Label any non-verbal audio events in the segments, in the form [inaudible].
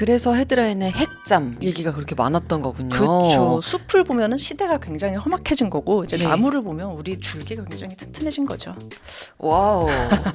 그래서 헤드라인에 핵잠 얘기가 그렇게 많았던 거군요. 그렇죠. 숲을 보면은 시대가 굉장히 험악해진 거고 이제 네. 나무를 보면 우리 줄기가 굉장히 튼튼해진 거죠. 와우.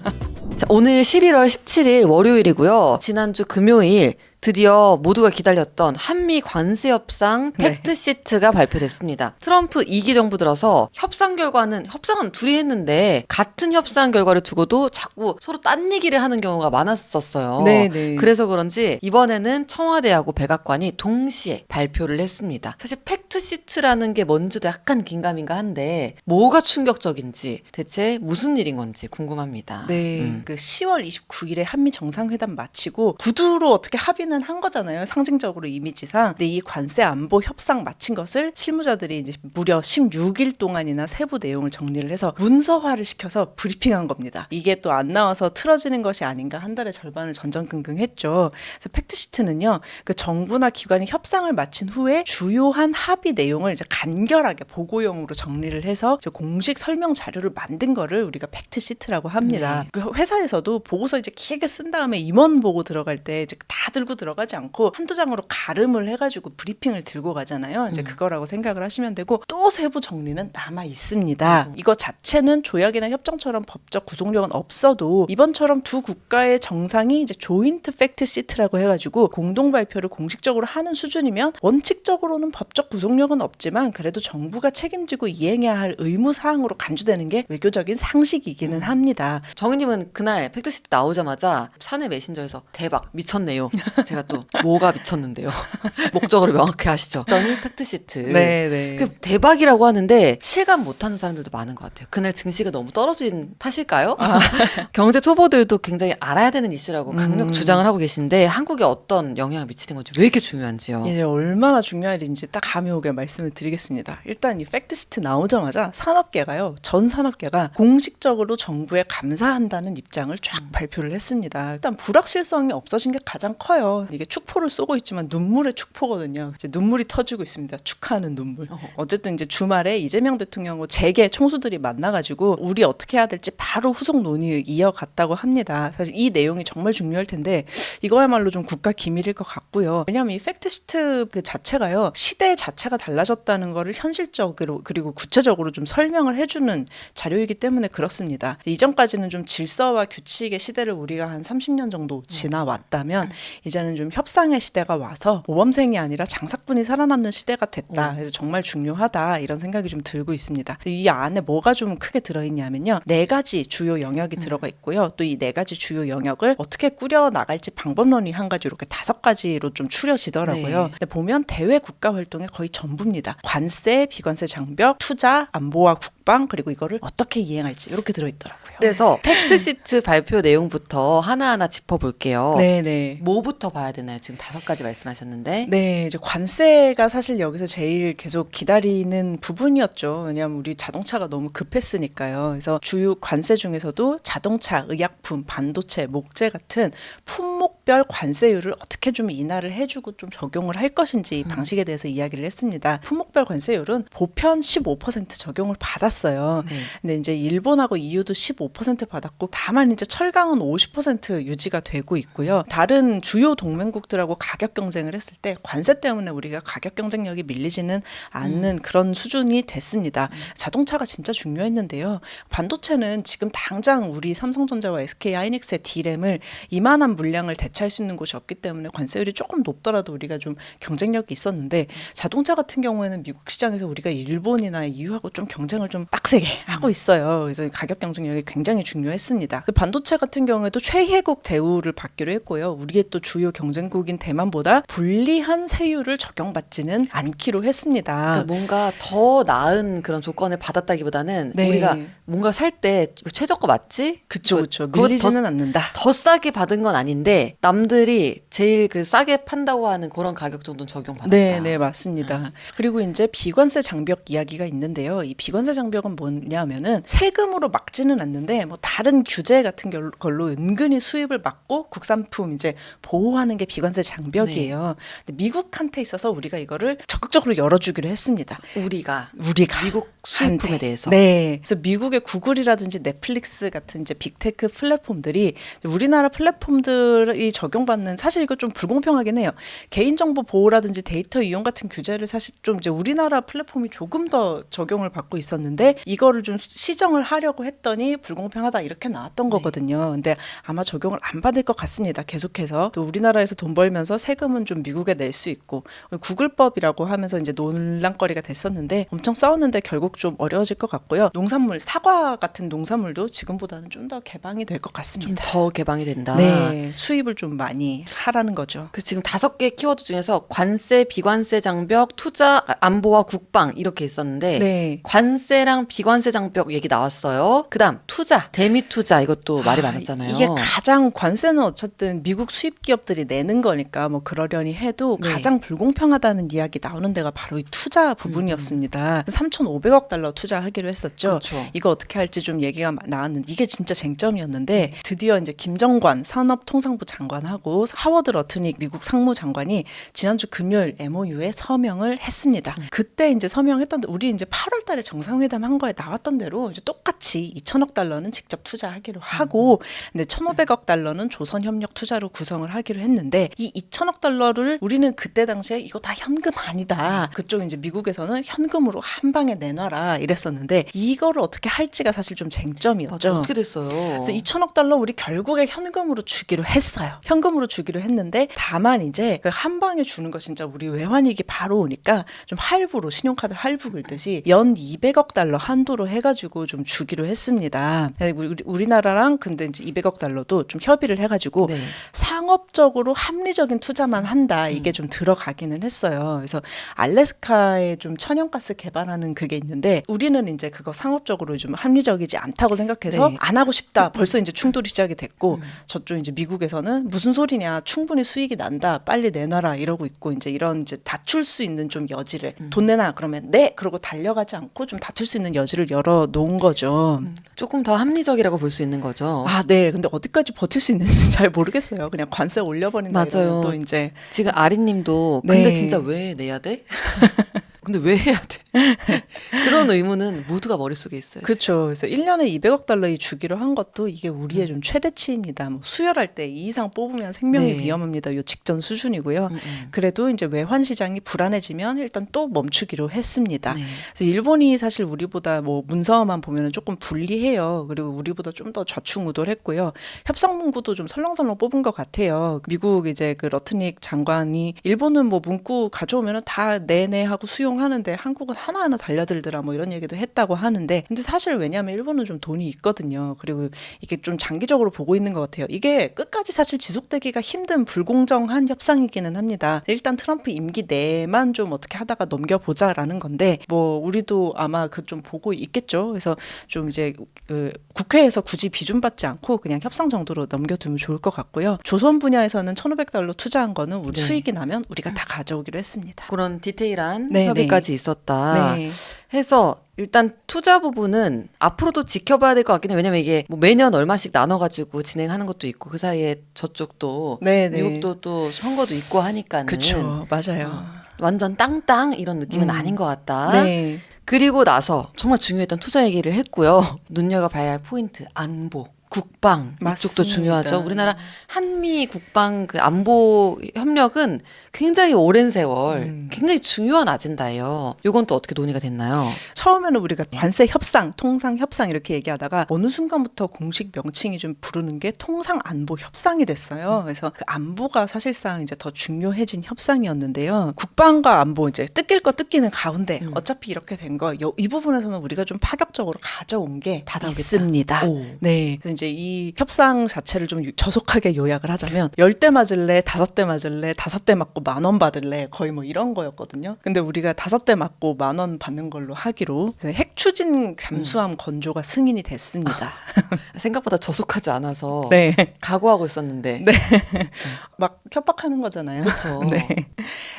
[laughs] 자, 오늘 11월 17일 월요일이고요. 지난주 금요일 드디어 모두가 기다렸던 한미 관세 협상 네. 팩트 시트가 발표됐습니다. 트럼프 2기 정부 들어서 협상 결과는 협상은 둘이 했는데 같은 협상 결과를 두고도 자꾸 서로 딴 얘기를 하는 경우가 많았었어요. 네, 네. 그래서 그런지 이번에는 청와대하고 백악관이 동시에 발표를 했습니다. 사실 팩트 시트라는 게 뭔지도 약간 긴가민가 한데 뭐가 충격적인지 대체 무슨 일인 건지 궁금합니다. 네, 음. 그 10월 29일에 한미 정상회담 마치고 구두로 어떻게 합의는 한 거잖아요. 상징적으로 이미지상. 근데 이 관세 안보 협상 마친 것을 실무자들이 이제 무려 16일 동안이나 세부 내용을 정리를 해서 문서화를 시켜서 브리핑한 겁니다. 이게 또 안 나와서 틀어지는 것이 아닌가 한 달의 절반을 전전긍긍했죠. 그래서 팩트 시트는요, 그 정부나 기관이 협상을 마친 후에 주요한 합의 내용을 이제 간결하게 보고용으로 정리를 해서 공식 설명 자료를 만든 거를 우리가 팩트 시트라고 합니다. 네. 그 회사에서도 보고서 이제 길게 쓴 다음에 임원 보고 들어갈 때 이제 다 들고 들어가지 않고 한두 장으로 가름을 해가지고 브리핑을 들고 가잖아요. 이제 그거라고 생각을 하시면 되고 또 세부 정리는 남아 있습니다. 이거 자체는 조약이나 협정처럼 법적 구속력은 없어도 이번처럼 두 국가의 정상이 이제 조인트 팩트 시트라고 해가지고 공동 발표를 공식적으로 하는 수준이면 원칙적으로는 법적 구속력은 없지만 그래도 정부가 책임지고 이행해야 할 의무 사항으로 간주되는 게 외교적인 상식이기는 합니다. 정희님은 그날 팩트 시트 나오자마자 사내 메신저에서 대박 미쳤네요. [laughs] 제가 또 뭐가 미쳤는데요. [laughs] 목적으로 명확히 하시죠. 했더니 팩트 시트. 네. 그 대박이라고 하는데 실감 못하는 사람들도 많은 것 같아요. 그날 증시가 너무 떨어진 탓일까요? [laughs] 경제 초보들도 굉장히 알아야 되는 이슈라고 강력 음. 주장을 하고 계신데 한국에 어떤 영향을 미치는 건지 왜 이렇게 중요한지요? 이제 얼마나 중요한 일인지 딱 감이 오게 말씀을 드리겠습니다. 일단 이 팩트시트 나오자마자 산업계가요, 전 산업계가 공식적으로 정부에 감사한다는 입장을 쫙 발표를 했습니다. 일단 불확실성이 없어진 게 가장 커요. 이게 축포를 쏘고 있지만 눈물의 축포거든요. 이제 눈물이 터지고 있습니다. 축하하는 눈물. 어쨌든 이제 주말에 이재명 대통령하고 재계 총수들이 만나가지고 우리 어떻게 해야 될지 바로 후속 논의 이어갔다고 합니다. 사실 이 내용이 정말 중요할 텐데 이거야말로 좀 국가 기밀일 것 같고요. 왜냐하면 이 팩트시트 그 자체가요 시대 자체가 달라졌다는 거를 현실적으로 그리고 구체적으로 좀 설명을 해주는 자료이기 때문에 그렇습니다. 이전까지는 좀 질서와 규칙의 시대를 우리가 한 30년 정도 지나왔다면 이제는 좀 협상의 시대가 와서 모범생이 아니라 장사꾼이 살아남는 시대가 됐다. 그래서 정말 중요하다 이런 생각이 좀 들고 있습니다. 이 안에 뭐가 좀 크게 들어있냐면요 네 가지 주요 영역이 들어가 있고요. 또 이 네 가지 주요 영역을 어떻게 꾸려 나갈지 방법론이 한 가지 이렇게 다섯 가지로 좀 추려지더라고요. 네. 보면 대외 국가 활동의 거의 전부입니다. 관세, 비관세 장벽, 투자, 안보와 국방 그리고 이거를 어떻게 이행할지 이렇게 들어있더라고요. 그래서 팩트 시트 발표 내용부터 하나하나 짚어볼게요. 네네. 뭐부터 봐야 되나요? 지금 다섯 가지 말씀하셨는데. 네, 이제 관세가 사실 여기서 제일 계속 기다리는 부분이었죠. 왜냐하면 우리 자동차가 너무 급했으니까요. 그래서 주요 관세 중에서도 자동차, 의약품, 반도체, 목재 같은 품목별 관세율을 어떻게 좀 인하를 해주고 좀 적용을 할 것인지 음. 방식에 대해서 이야기를 했습니다. 품목별 관세율은 보편 15% 적용을 받았어요. 네. 근데 이제 일본하고 EU도 15% 받았고 다만 이제 철강은 50% 유지가 되고 있고요. 다른 주요 동 맹국들하고 가격 경쟁을 했을 때 관세 때문에 우리가 가격 경쟁력이 밀리지는 않는 그런 수준이 됐습니다. 자동차가 진짜 중요했는데요. 반도체는 지금 당장 우리 삼성전자와 SK 하이닉스의 D램을 이만한 물량을 대체할 수 있는 곳이 없기 때문에 관세율이 조금 높더라도 우리가 좀 경쟁력이 있었는데 자동차 같은 경우에는 미국 시장에서 우리가 일본이나 EU하고 좀 경쟁을 좀 빡세게 하고 있어요. 그래서 가격 경쟁력이 굉장히 중요했습니다. 그 반도체 같은 경우에도 최혜국 대우를 받기로 했고요. 우리의 또 주요 경쟁국인 대만보다 불리한 세율을 적용받지는 않기로 했습니다. 그러니까 뭔가 더 나은 그런 조건을 받았다기보다는 네. 우리가 뭔가 살 때 최저가 맞지? 그쵸 그쵸 밀리지는 않는다. 더, 더 싸게 받은 건 아닌데 남들이 제일 그 싸게 판다고 하는 그런 가격 정도는 적용받았다. 네, 네, 맞습니다. 그리고 이제 비관세 장벽 이야기가 있는데요. 이 비관세 장벽은 뭐냐면은 세금으로 막지는 않는데 뭐 다른 규제 같은 결- 걸로 은근히 수입을 막고 국산품 이제 보호하는 게 비관세 장벽이에요. 근데 미국한테 있어서 우리가 이거를 적극적으로 열어주기로 했습니다. 우리가 우리가 미국 수입품에 한테. 대해서. 네. 그래서 미국의 구글이라든지 넷플릭스 같은 이제 빅테크 플랫폼들이 우리나라 플랫폼들이 적용받는 사실 이거 좀 불공평하긴 해요. 개인정보 보호라든지 데이터 이용 같은 규제를 사실 좀 이제 우리나라 플랫폼이 조금 더 적용을 받고 있었는데 이거를 좀 시정을 하려고 했더니 불공평하다 이렇게 나왔던 거거든요. 근데 아마 적용을 안 받을 것 같습니다. 계속해서 또 우리나라에서 돈 벌면서 세금은 좀 미국에 낼 수 있고 구글법이라고 하면서 이제 논란거리가 됐었는데 엄청 싸웠는데 결국 좀 어려워질 것 같고요. 농산물 사과 같은 농산물도 지금보다는 좀 더 개방이 될것좀 같습니다. 더 개방이 된다. 네, 수입을 좀 많이 하라 는 거죠. 그 지금 다섯 개 키워드 중에서 관세, 비관세 장벽, 투자, 안보와 국방 이렇게 있었는데 네. 관세랑 비관세 장벽 얘기 나왔어요. 그다음 투자, 대미 투자 이것도 말이 아, 많았잖아요. 이게 가장 관세는 어쨌든 미국 수입 기업들이 내는 거니까 뭐 그러려니 해도 네. 가장 불공평하다는 이야기 나오는 데가 바로 이 투자 부분이었습니다. 3,500억 달러 투자하기로 했었죠. 음, 그렇죠. 이거 어떻게 할지 좀 얘기가 마- 나왔는데 이게 진짜 쟁점이었는데 드디어 이제 김정관 산업통상부 장관하고 하워드 러트닉 미국 상무장관이 지난주 금요일 MOU에 서명을 했습니다. 그때 이제 서명했던 데 우리 이제 8월 달에 정상회담 한 거에 나왔던 대로 이제 똑같이 2천억 달러는 직접 투자하기로 하고 근데 1,500억 달러는 조선 협력 투자로 구성을 하기로 했는데 이 2천억 달러를 우리는 그때 당시에 이거 다 현금 아니다. 그쪽 이제 미국에서는 현금으로 한 방에 내놔라 이랬었는데 이거를 어떻게 할지가 사실 좀 맞아, 쟁점이었죠. 어떻게 됐어요? 그래서 2천억 달러 우리 결국에 현금으로 주기로 했어요. 현금으로 주기로 했는데 다만 이제 그 한 방에 주는 거 진짜 우리 외환위기 바로 오니까 좀 할부로 신용카드 할부 긁듯이 연 200억 달러 한도로 해가지고 좀 주기로 했습니다. 네, 우리, 우리나라랑 근데 이제 200억 달러도 좀 협의를 해가지고 네. 상업적으로 합리적인 투자만 한다 음. 이게 좀 들어가기는 했어요. 그래서 알래스카에 좀 천연가스 개발하는 그게 있는데 우리는 이제 그거 상업적으로 좀 합리적이지 않다고 생각해서 네. 안 하고 싶다. 벌써 [laughs] 이제 충돌이 시작이 됐고 저쪽 이제 미국에서는 무슨 소리냐 충분히 수익이 난다. 빨리 내놔라 이러고 있고 이제 이런 이제 다툴 수 있는 좀 여지를 돈 내놔 그러면 네 그러고 달려가지 않고 좀 다툴 수 있는 여지를 열어 놓은 거죠. 조금 더 합리적이라고 볼 수 있는 거죠. 아, 네. 근데 어디까지 버틸 수 있는지 [laughs] 잘 모르겠어요. 그냥 관세 올려버린다 맞아요. 또 이제 지금 아리 님도 근데 네. 진짜 왜 내야 돼? [laughs] 근데 왜 해야 돼? [laughs] 그런 의문은 모두가 머릿속에 있어요. 그렇죠. 그래서 1년에 200억 달러 이 주기로 한 것도 이게 우리의 좀 최대치입니다. 뭐 수혈할 때 이 이상 뽑으면 생명이 네. 위험합니다. 요 직전 수준이고요. 음, 음. 그래도 이제 외환 시장이 불안해지면 일단 또 멈추기로 했습니다. 네. 그래서 일본이 사실 우리보다 뭐 문서만 보면은 조금 불리해요. 그리고 우리보다 좀 더 좌충우돌했고요. 협상 문구도 좀 설렁설렁 뽑은 것 같아요. 미국 이제 그 러트닉 장관이 일본은 뭐 문구 가져오면은 다 내내 하고 수용 하는데 한국은 하나하나 달려들더라 뭐 이런 얘기도 했다고 하는데 근데 사실 왜냐하면 일본은 좀 돈이 있거든요. 그리고 이게 좀 장기적으로 보고 있는 것 같아요. 이게 끝까지 사실 지속되기가 힘든 불공정한 협상이기는 합니다. 일단 트럼프 임기 내만 좀 어떻게 하다가 넘겨보자라는 건데 뭐 우리도 아마 그 좀 보고 있겠죠. 그래서 좀 이제 그 국회에서 굳이 비준 받지 않고 그냥 협상 정도로 넘겨두면 좋을 것 같고요. 조선 분야에서는 1,500달러 투자한 거는 우리 네. 수익이 나면 우리가 다 가져오기로 했습니다. 그런 디테일한 네, 협의 까지 있었다. 네. 해서 일단 투자 부분은 앞으로도 지켜봐야 될 것 같긴 해요. 왜냐면 이게 뭐 매년 얼마씩 나눠가지고 진행하는 것도 있고 그 사이에 저쪽도 네, 네. 미국도 또 선거도 있고 하니까는 그렇죠. 맞아요. 완전 땅땅 이런 느낌은 음. 아닌 것 같다. 네. 그리고 나서 정말 중요했던 투자 얘기를 했고요. [laughs] 눈여겨봐야 할 포인트 안보. 국방 이쪽도 맞습니다. 중요하죠. 우리나라 한미 국방 그 안보 협력은 굉장히 오랜 세월 음. 굉장히 중요한 아젠다예요. 요건 또 어떻게 논의가 됐나요? 처음에는 우리가 관세 협상, 통상 협상 이렇게 얘기하다가 어느 순간부터 공식 명칭이 좀 부르는 게 통상 안보 협상이 됐어요. 그래서 그 안보가 사실상 이제 더 중요해진 협상이었는데요. 국방과 안보 이제 뜯길 거 뜯기는 가운데 음. 어차피 이렇게 된 거 이 부분에서는 우리가 좀 파격적으로 가져온 게. 있습니다. 오. 네. 그래서 이제 이 협상 자체를 좀 저속하게 요약을 하자면 열 대 맞을래, 다섯 대 맞을래, 다섯 대 맞고 만 원 받을래 거의 뭐 이런 거였거든요. 근데 우리가 다섯 대 맞고 만 원 받는 걸로 하기로 핵 추진 잠수함 건조가 승인이 됐습니다. 생각보다 저속하지 않아서 [laughs] 네. 각오하고 있었는데 [laughs] 막 협박하는 거잖아요. 그렇죠. [laughs] 네.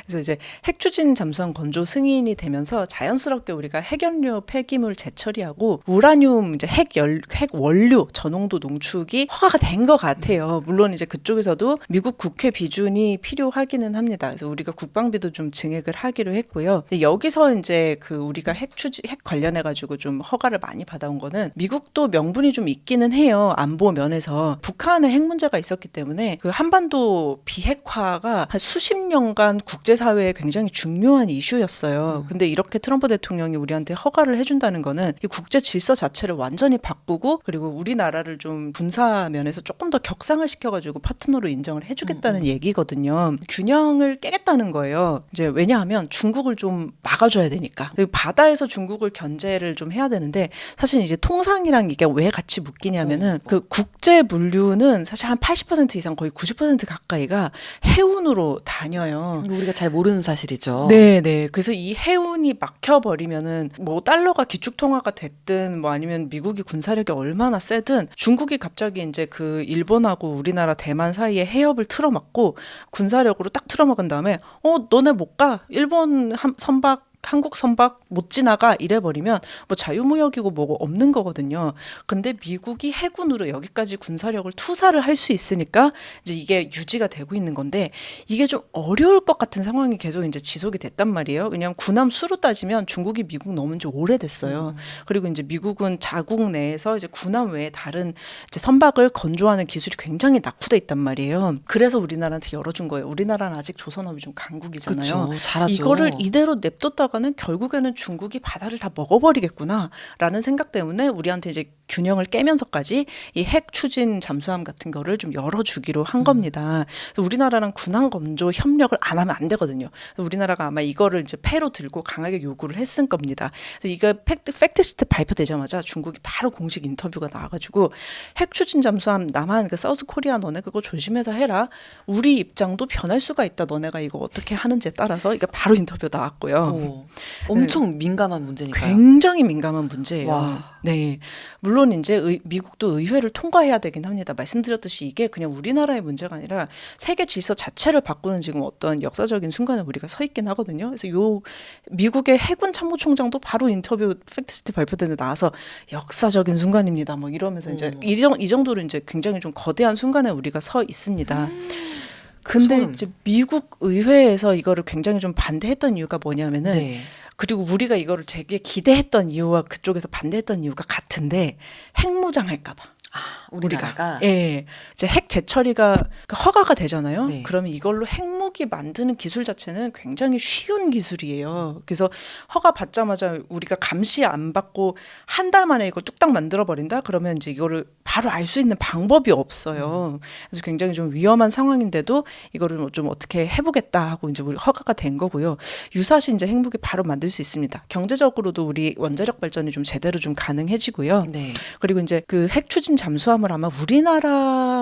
그래서 이제 핵 추진 잠수함 건조 승인이 되면서 자연스럽게 우리가 핵연료 폐기물 재처리하고 우라늄 이제 핵열 핵 원료 전용 정도 농축이 허가가 된 것 같아요. 물론 이제 그쪽에서도 미국 국회 비준이 필요하기는 합니다. 그래서 우리가 국방비도 좀 증액을 하기로 했고요. 여기서 이제 그 우리가 핵 추지 핵 관련해 가지고 좀 허가를 많이 받아온 거는 미국도 명분이 좀 있기는 해요. 안보 면에서 북한의 핵 문제가 있었기 때문에 그 한반도 비핵화가 한 수십 년간 국제 사회에 굉장히 중요한 이슈였어요. 근데 이렇게 트럼프 대통령이 우리한테 허가를 해준다는 거는 이 국제 질서 자체를 완전히 바꾸고 그리고 우리나라를 좀 군사 면에서 조금 더 격상을 시켜가지고 파트너로 인정을 해주겠다는 얘기거든요. 균형을 깨겠다는 거예요. 이제 왜냐하면 중국을 좀 막아줘야 되니까. 그리고 바다에서 중국을 견제를 좀 해야 되는데 사실 이제 통상이랑 이게 왜 같이 묶이냐면은 그 국제 물류는 사실 한 80% 이상 거의 90% 가까이가 해운으로 다녀요. 우리가 잘 모르는 사실이죠. 네, 네. 그래서 이 해운이 막혀 버리면은 뭐 달러가 기축 통화가 됐든 뭐 아니면 미국이 군사력이 얼마나 세든 중국이 갑자기 이제 그 일본하고 우리나라 대만 사이에 해협을 틀어막고 군사력으로 딱 틀어막은 다음에 어 너네 못 가. 일본 함- 선박 한국 선박 못 지나가 이래 버리면 뭐 자유무역이고 뭐고 없는 거거든요. 근데 미국이 해군으로 여기까지 군사력을 투사를 할 수 있으니까 이제 이게 유지가 되고 있는 건데 이게 좀 어려울 것 같은 상황이 계속 이제 지속이 됐단 말이에요. 왜냐하면 군함 수로 따지면 중국이 미국 넘은 지 오래됐어요. 그리고 이제 미국은 자국 내에서 이제 군함 외에 다른 이제 선박을 건조하는 기술이 굉장히 낙후돼 있단 말이에요. 그래서 우리나라한테 열어준 거예요. 우리나라는 아직 조선업이 좀 강국이잖아요. 잘하죠. 이거를 이대로 냅뒀다가 는 결국에는 중국이 바다를 다 먹어버리겠구나라는 생각 때문에 우리한테 이제 균형을 깨면서까지 이 핵 추진 잠수함 같은 거를 좀 열어주기로 한 겁니다. 그래서 우리나라랑 군함 건조 협력을 안 하면 안 되거든요. 그래서 우리나라가 아마 이거를 이제 패로 들고 강하게 요구를 했을 겁니다. 그래서 이거 팩트 팩트 시트 발표되자마자 중국이 바로 공식 인터뷰가 나와가지고 핵 추진 잠수함 남한 그 사우스 코리아 너네 그거 조심해서 해라. 우리 입장도 변할 수가 있다. 너네가 이거 어떻게 하는지에 따라서 이게 바로 인터뷰 나왔고요. 오, 엄청 민감한 문제니까요. 굉장히 민감한 문제예요. 와. 네. 물론 이제 의- 미국도 의회를 통과해야 되긴 합니다. 말씀드렸듯이 이게 그냥 우리나라의 문제가 아니라 세계 질서 자체를 바꾸는 지금 어떤 역사적인 순간에 우리가 서 있긴 하거든요. 그래서 요 미국의 해군 참모총장도 바로 인터뷰 팩트시트 발표되는 데 나와서 역사적인 순간입니다. 뭐 이러면서 이제 음. 이, 정, 이 정도로 이제 굉장히 좀 거대한 순간에 우리가 서 있습니다. 근데 소름. 이제 미국 의회에서 이거를 굉장히 좀 반대했던 이유가 뭐냐면은 네. 그리고 우리가 이거를 되게 기대했던 이유와 그쪽에서 반대했던 이유가 같은데 핵무장 할까봐. 우리나라가 예, 이제 핵 재처리가 그 허가가 되잖아요. 네. 그러면 이걸로 핵무기 만드는 기술 자체는 굉장히 쉬운 기술이에요. 그래서 허가 받자마자 우리가 감시 안 받고 한 달 만에 이거 뚝딱 만들어 버린다. 그러면 이제 이거를 바로 알 수 있는 방법이 없어요. 그래서 굉장히 좀 위험한 상황인데도 이거를 뭐좀 어떻게 해보겠다 하고 이제 우리 허가가 된 거고요. 유사시 이제 핵무기 바로 만들 수 있습니다. 경제적으로도 우리 원자력 발전이 좀 제대로 좀 가능해지고요. 네. 그리고 이제 그 핵 추진 잠수함을 아마 우리나라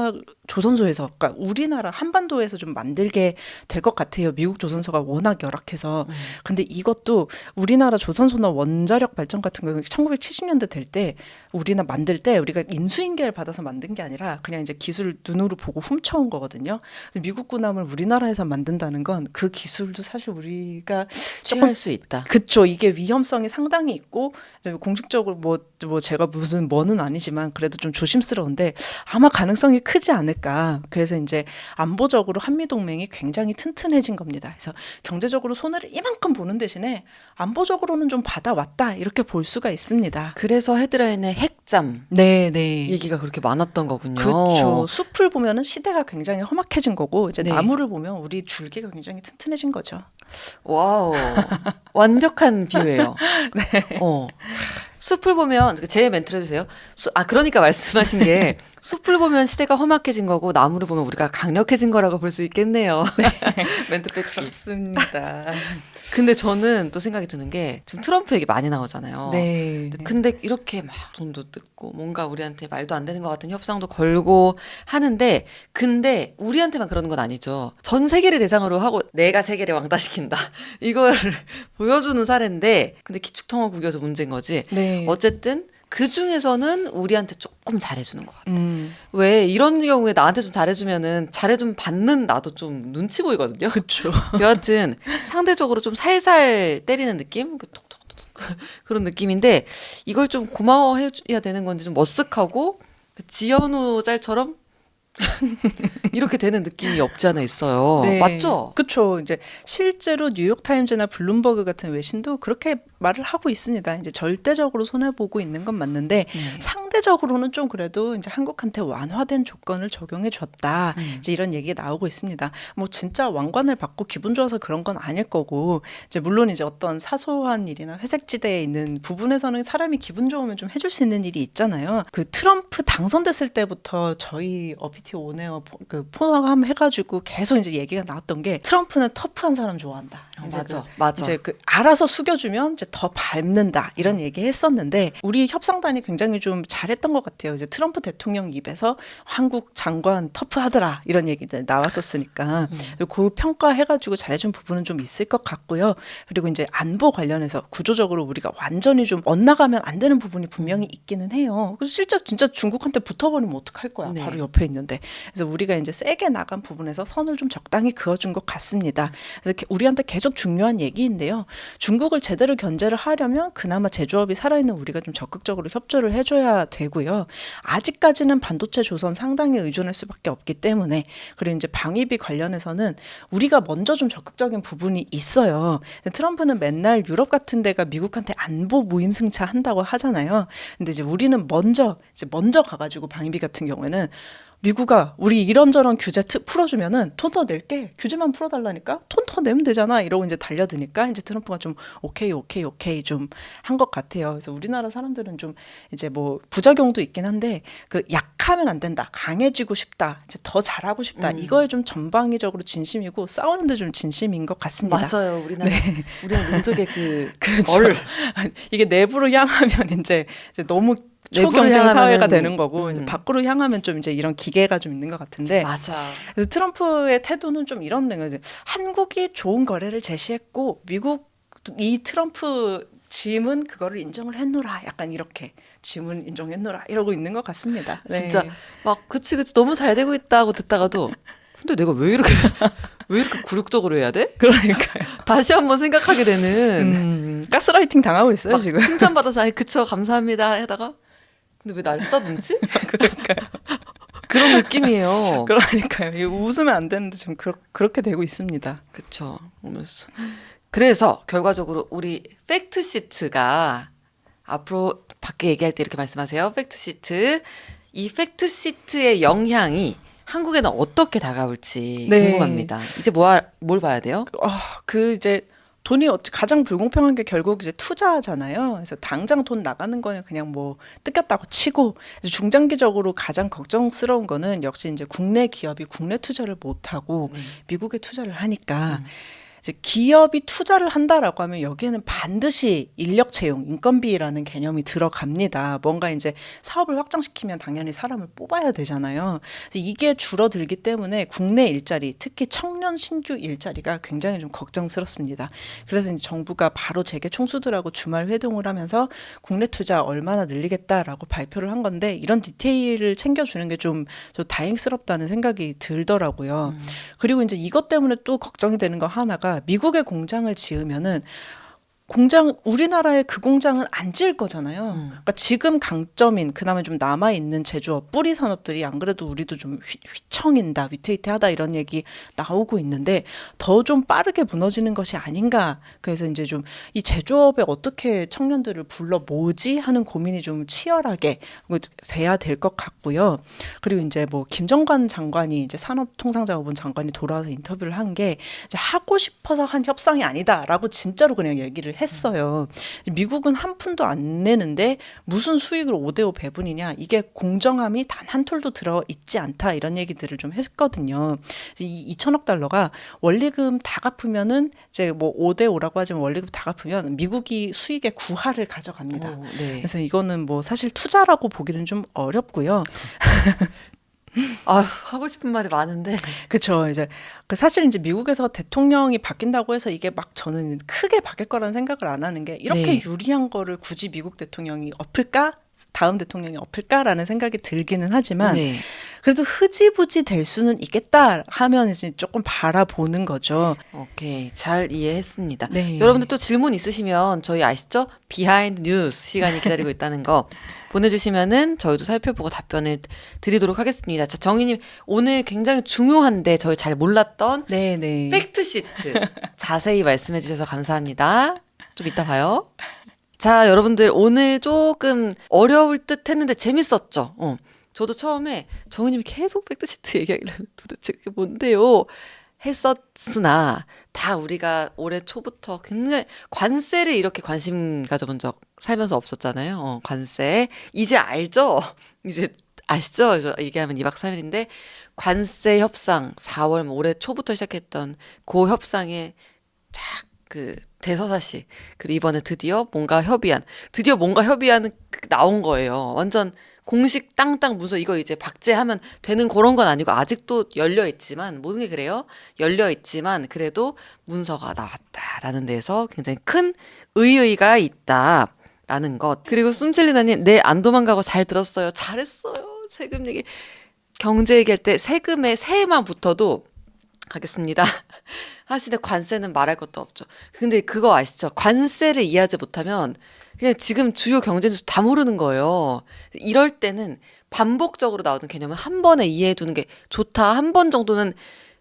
조선소에서 그러니까 우리나라 한반도에서 좀 만들게 될 것 같아요. 미국 조선소가 워낙 열악해서. 근데 이것도 우리나라 조선소나 원자력 발전 같은 경우는 1970년대 될 때 우리나 만들 때 우리가 인수인계를 받아서 만든 게 아니라 그냥 이제 기술 눈으로 보고 훔쳐온 거거든요. 미국 군함을 우리나라에서 만든다는 건 그 기술도 사실 우리가 취할 수 있다. 그쵸. 이게 위험성이 상당히 있고 공식적으로 뭐, 뭐 제가 무슨 뭐는 아니지만 그래도 좀 조심스러운데 아마 가능성이 크지 않을까. 그래서 이제 안보적으로 한미 동맹이 굉장히 튼튼해진 겁니다. 그래서 경제적으로 손해를 이만큼 보는 대신에 안보적으로는 좀 받아왔다 이렇게 볼 수가 있습니다. 그래서 헤드라인에 핵잠 네, 네. 얘기가 그렇게 많았던 거군요. 그렇죠. 숲을 보면은 시대가 굉장히 험악해진 거고 이제 네. 나무를 보면 우리 줄기가 굉장히 튼튼해진 거죠. 와우. 완벽한 비유예요. [laughs] 네. 어. 숲을 보면 제 멘트를 해주세요. 수- 아 그러니까 말씀하신 게 [laughs] 숲을 보면 시대가 험악해진 거고 나무를 보면 우리가 강력해진 거라고 볼 수 있겠네요. [laughs] 멘트 뺏기. 그렇습니다. 근데 저는 또 생각이 드는 게 지금 트럼프 얘기 많이 나오잖아요. 네. 근데 이렇게 막 돈도 뜯고 뭔가 우리한테 말도 안 되는 것 같은 협상도 걸고 하는데 근데 우리한테만 그러는 건 아니죠. 전 세계를 대상으로 하고 내가 세계를 왕따시킨다. [laughs] 이거를 [laughs] 보여주는 사례인데 근데 기축통화 국이어서 문제인 거지. 네. 어쨌든 그 중에서는 우리한테 조금 잘해주는 것 같아. 음. 왜 이런 경우에 나한테 좀 잘해주면은 잘해좀 받는 나도 좀 눈치 보이거든요. 그렇죠. [laughs] 여하튼 상대적으로 좀 살살 때리는 느낌? 그 톡톡톡톡 그런 느낌인데 이걸 좀 고마워해야 되는 건지 좀 머쓱하고 그 지현우 짤처럼 [laughs] 이렇게 되는 느낌이 없지 않아 있어요. 네. 맞죠? 그렇죠. 이제 실제로 뉴욕 타임즈나 블룸버그 같은 외신도 그렇게 말을 하고 있습니다. 이제 절대적으로 손해 보고 있는 건 맞는데 네. 상대적으로는 좀 그래도 이제 한국한테 완화된 조건을 적용해 줬다. 음. 이제 이런 얘기가 나오고 있습니다. 뭐 진짜 왕관을 받고 기분 좋아서 그런 건 아닐 거고 이제 물론 이제 어떤 사소한 일이나 회색 지대에 있는 부분에서는 사람이 기분 좋으면 좀 해줄 수 있는 일이 있잖아요. 그 트럼프 당선됐을 때부터 저희 어피 티 오네어 포- 그 포함 해가지고 계속 이제 얘기가 나왔던 게 트럼프는 터프한 사람 좋아한다. 어, 맞아, 그 맞아. 이제 그 알아서 숙여주면 이제 더 밟는다 이런 얘기 했었는데 우리 협상단이 굉장히 좀 잘했던 것 같아요. 이제 트럼프 대통령 입에서 한국 장관 터프하더라 이런 얘기들 나왔었으니까 그 평가해가지고 잘해준 부분은 좀 있을 것 같고요. 그리고 이제 안보 관련해서 구조적으로 우리가 완전히 좀 엇나가면 안 되는 부분이 분명히 있기는 해요. 그래서 실제 진짜 중국한테 붙어버리면 어떡할 거야. 네. 바로 옆에 있는데. 그래서 우리가 이제 세게 나간 부분에서 선을 좀 적당히 그어준 것 같습니다. 그래서 게- 우리한테 계속 중요한 얘기인데요. 중국을 제대로 견제를 하려면 그나마 제조업이 살아있는 우리가 좀 적극적으로 협조를 해줘야 되고요. 아직까지는 반도체 조선 상당히 의존할 수밖에 없기 때문에 그리고 이제 방위비 관련해서는 우리가 먼저 좀 적극적인 부분이 있어요. 트럼프는 맨날 유럽 같은 데가 미국한테 안보 무임승차 한다고 하잖아요. 근데 이제 우리는 먼저 이제 먼저 가가지고 방위비 같은 경우에는 미국아 우리 이런저런 규제 특 풀어주면은 돈 더 낼게 규제만 풀어달라니까 돈 더 내면 되잖아 이러고 이제 달려드니까 이제 트럼프가 좀 오케이 오케이 오케이 좀 한 것 같아요 그래서 우리나라 사람들은 좀 이제 뭐 부작용도 있긴 한데 그 약하면 안 된다 강해지고 싶다 이제 더 잘하고 싶다 음. 이거에 좀 전방위적으로 진심이고 싸우는데 좀 진심인 것 같습니다 맞아요. 우리나라 우리는 민족의 그 [laughs] 그렇죠. 얼. 이게 내부로 향하면 이제, 이제 너무 초경쟁 사회가 되는 거고 이제 음. 밖으로 향하면 좀 이제 이런 기계가 좀 있는 것 같은데 맞아. 그래서 트럼프의 태도는 좀 이런 거죠. 한국이 좋은 거래를 제시했고 미국 이 트럼프 짐은 그거를 인정을 했노라. 약간 이렇게 짐은 인정했노라 이러고 있는 것 같습니다. [laughs] 네. 진짜 막 그치 그치 너무 잘 되고 있다고 듣다가도 근데 내가 왜 이렇게 [laughs] 왜 이렇게 굴욕적으로 해야 돼? 그러니까요. [laughs] 다시 한번 생각하게 되는 음, 가스라이팅 당하고 있어요 막 지금. 칭찬받아서 아이 그쵸 감사합니다 하다가 근데 왜 날 쓰다듬지? [laughs] 그런 느낌이에요. 그러니까요. 웃으면 안 되는데 지금 그렇, 그렇게 되고 있습니다. 보면서. 그래서 결과적으로 우리 팩트 시트가 앞으로 밖에 얘기할 때 이렇게 말씀하세요. 팩트 시트. 이 팩트 시트의 영향이 한국에는 어떻게 다가올지 네. 궁금합니다. 이제 뭐, 뭘 봐야 돼요? 어, 그 이제 돈이 어찌- 가장 불공평한 게 결국 이제 투자잖아요. 그래서 당장 돈 나가는 거는 그냥 뭐 뜯겼다고 치고 중장기적으로 가장 걱정스러운 거는 역시 이제 국내 기업이 국내 투자를 못 하고 미국에 투자를 하니까 이제 기업이 투자를 한다라고 하면 여기에는 반드시 인력 채용, 인건비라는 개념이 들어갑니다. 뭔가 이제 사업을 확장시키면 당연히 사람을 뽑아야 되잖아요. 이게 줄어들기 때문에 국내 일자리, 특히 청년 신규 일자리가 굉장히 좀 걱정스럽습니다. 그래서 정부가 바로 재계 총수들하고 주말 회동을 하면서 국내 투자 얼마나 늘리겠다라고 발표를 한 건데 이런 디테일을 챙겨주는 게좀 좀 다행스럽다는 생각이 들더라고요. 그리고 이제 이것 때문에 또 걱정이 되는 거 하나가 미국의 공장을 지으면은 공장 우리나라의 그 공장은 안 지을 거잖아요. 그러니까 지금 강점인 그나마 좀 남아 있는 제조업 뿌리 산업들이 안 그래도 우리도 좀 휘, 휘청인다 위태위태하다 이런 얘기 나오고 있는데 더 좀 빠르게 무너지는 것이 아닌가. 그래서 이제 좀 이 제조업에 어떻게 청년들을 불러 모으지 하는 고민이 좀 치열하게 돼야 될 것 같고요. 그리고 이제 뭐 김정관 장관이 이제 산업통상자원부 장관이 돌아와서 인터뷰를 한 게 이제 하고 싶어서 한 협상이 아니다라고 진짜로 그냥 얘기를 했어요. 미국은 한 푼도 안 내는데 무슨 수익을 5대5 배분이냐 이게 공정함이 단 한 톨도 들어 있지 않다 이런 얘기들을 좀 했거든요. 이 2천억 달러가 원리금 다 갚으면은 이제 뭐 5대5라고 하지만 원리금 다 갚으면 미국이 수익의 구할을 가져갑니다. 오, 네. 그래서 이거는 뭐 사실 투자라고 보기는 좀 어렵고요. [laughs] 아 하고 싶은 말이 많은데 그렇죠. 이제 그 사실 이제 미국에서 대통령이 바뀐다고 해서 이게 막 저는 크게 바뀔 거라는 생각을 안 하는 게 이렇게 네. 유리한 거를 굳이 미국 대통령이 엎을까? 다음 대통령이 엎을까라는 생각이 들기는 하지만 네. 그래도 흐지부지 될 수는 있겠다 하면 이제 조금 바라보는 거죠. 오케이. 잘 이해했습니다. 네. 여러분들 또 질문 있으시면 저희 아시죠? 비하인드 뉴스 시간이 기다리고 있다는 거 [laughs] 보내주시면은 저희도 살펴보고 답변을 드리도록 하겠습니다. 자, 정희님 오늘 굉장히 중요한데 저희 잘 몰랐던 네네. 팩트 시트 자세히 말씀해 주셔서 감사합니다. 좀 이따 봐요. 자, 여러분들 오늘 조금 어려울 듯 했는데 재밌었죠? 어. 저도 처음에 정은님이 계속 팩트 시트 얘기하길래 [laughs] 도대체 그게 뭔데요? 했었으나 다 우리가 올해 초부터 굉장히 관세를 이렇게 관심 가져본 적 살면서 없었잖아요. 어, 관세. 이제 알죠? [laughs] 이제 아시죠? 얘기하면 2박 3일인데 관세 협상 4월 뭐 올해 초부터 시작했던 그 협상에 쫙그 대서사시 그리고 이번에 드디어 뭔가 협의안 드디어 뭔가 협의안은 그 나온 거예요. 완전 공식 땅땅 문서 이거 이제 박제하면 되는 그런 건 아니고 아직도 열려 있지만 모든 게 그래요. 열려 있지만 그래도 문서가 나왔다라는 데서 굉장히 큰 의의가 있다라는 것. 그리고 숨칠리나님 네 안 도망가고 잘 들었어요. 잘했어요. 세금 얘기 경제 얘기할 때 세금에 세만 붙어도 가겠습니다. [laughs] 사실은 관세는 말할 것도 없죠. 근데 그거 아시죠? 관세를 이해하지 못하면 그냥 지금 주요 경제 뉴스 다 모르는 거예요. 이럴 때는 반복적으로 나오는 개념은 한 번에 이해해 두는 게 좋다. 한 번 정도는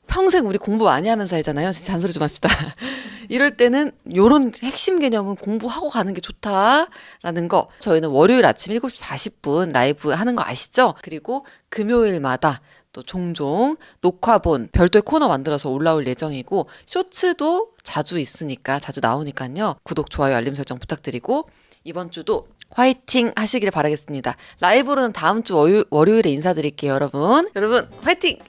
평생 우리 공부 많이 하면서 하잖아요. 진짜 잔소리 좀 합시다. [laughs] 이럴 때는 요런 핵심 개념은 공부하고 가는 게 좋다라는 거. 저희는 월요일 아침 7시 40분 라이브 하는 거 아시죠? 그리고 금요일마다 또 종종 녹화본 별도의 코너 만들어서 올라올 예정이고 쇼츠도 자주 있으니까 자주 나오니까요. 구독, 좋아요, 알림 설정 부탁드리고 이번 주도 화이팅 하시길 바라겠습니다. 라이브로는 다음 주 월요, 월요일에 인사드릴게요, 여러분. 여러분, 화이팅!